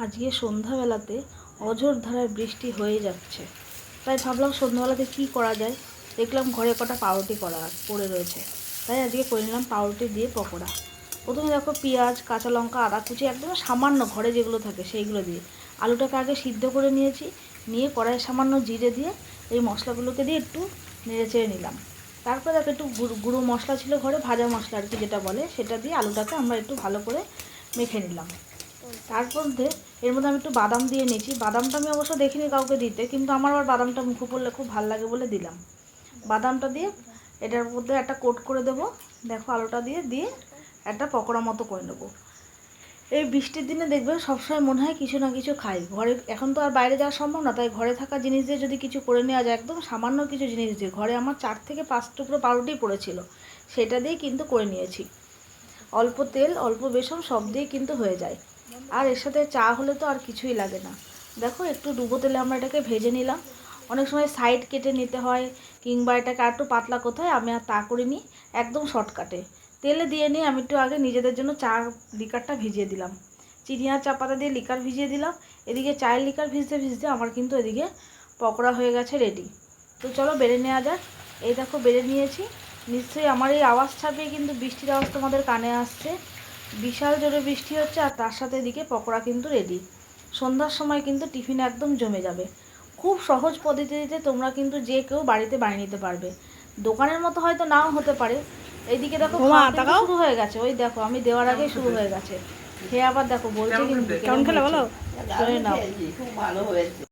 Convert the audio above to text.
আজকে সন্ধ্যাবেলাতে অঝোর ধারায় বৃষ্টি হয়ে যাচ্ছে। তাই ভাবলাম সন্ধ্যাবেলাতে কী করা যায়? দেখলাম ঘরে কটা পাউরুটি করা পড়ে রয়েছে। তাই আজকে করে নিলাম পাউরুটি দিয়ে পকোড়া। প্রথমে দেখো পেঁয়াজ, কাঁচা লঙ্কা, আদা কুচি, একদম সামান্য ঘরে যেগুলো থাকে সেইগুলো দিয়ে আলুটাকে আগে সিদ্ধ করে নিয়েছি। নিয়ে কড়াইয়ে সামান্য জিরে দিয়ে এই মশলাগুলোকে দিয়ে একটু নেড়ে চেড়ে নিলাম। তারপরে দেখো একটু গুঁড়ো মশলা ছিল ঘরে, ভাজা মশলা আর কি যেটা বলে সেটা দিয়ে আলুটাকে আমরা একটু ভালো করে মেখে নিলাম। তার মধ্যে, এর মধ্যে আমি একটু বাদাম দিয়ে নিয়েছি। বাদামটা আমি অবশ্য দেখিনি কাউকে দিতে, কিন্তু আমার আবার বাদামটা মুখে পড়লে খুব ভালো লাগে বলে দিলাম। বাদামটা দিয়ে এটার মধ্যে একটা কোট করে দেবো। দেখো, আলুটা দিয়ে দিয়ে একটা পকোড়া মতো করে নেব। এই বৃষ্টির দিনে দেখবে সবসময় মনে হয় কিছু না কিছু খাই। ঘরে, এখন তো আর বাইরে যাওয়া সম্ভব না, তাই ঘরে থাকা জিনিস দিয়ে যদি কিছু করে নেওয়া যায়, একদম সামান্য কিছু জিনিস দিয়ে। ঘরে আমার চার থেকে পাঁচ টুকরো পাউরুটি পড়েছিল, সেটা দিয়ে কিন্তু করে নিয়েছি। অল্প তেল, অল্প বেসন সব দিয়ে কিন্তু হয়ে যায়। আর এর সাথে চা হলে তো আর কিছুই লাগে না। দেখো, একটু ডুবো তেলে আমরা এটাকে ভেজে নিলাম। অনেক সময় সাইড কেটে নিতে হয়, কিংবা এটাকে আর একটু পাতলা কোথায় আমি আর তা করিনি, একদম শর্টকাটে তেলে দিয়ে নিয়ে আমি একটু আগে নিজেদের জন্য চা লিকারটা ভিজিয়ে দিলাম। চিনি আর চা পাতা দিয়ে লিকার ভিজিয়ে দিলাম। এদিকে চায়ের লিকার ভিজতে ভিজতে আমার কিন্তু এদিকে পকোড়া হয়ে গেছে রেডি তো চলো বেড়ে নেওয়া যাক। এই দেখো, বেড়ে নিয়েছি। নিশ্চয়ই আমার এই আওয়াজ ছাপিয়ে কিন্তু বৃষ্টির আওয়াজ তোমাদের কানে আসছে। বিশাল জোরে বৃষ্টি হচ্ছে আর তার সাথে এদিকে পকোড়া কিন্তু রেডি সন্ধ্যার সময় কিন্তু টিফিন একদম জমে যাবে। খুব সহজ পদ্ধতিতে তোমরা কিন্তু যে কেউ বাড়িতে বানিয়ে নিতে পারবে। দোকানের মতো হয়তো নাও হতে পারে। এইদিকে দেখো। শুরু হয়ে গেছে। ওই দেখো আমি দেওয়ার আগেই শুরু হয়ে গেছে। খেয়ে আবার দেখো বলছে কিন্তু কেমন খেলে বলো? শুনে নাও। খুব ভালো হয়েছে।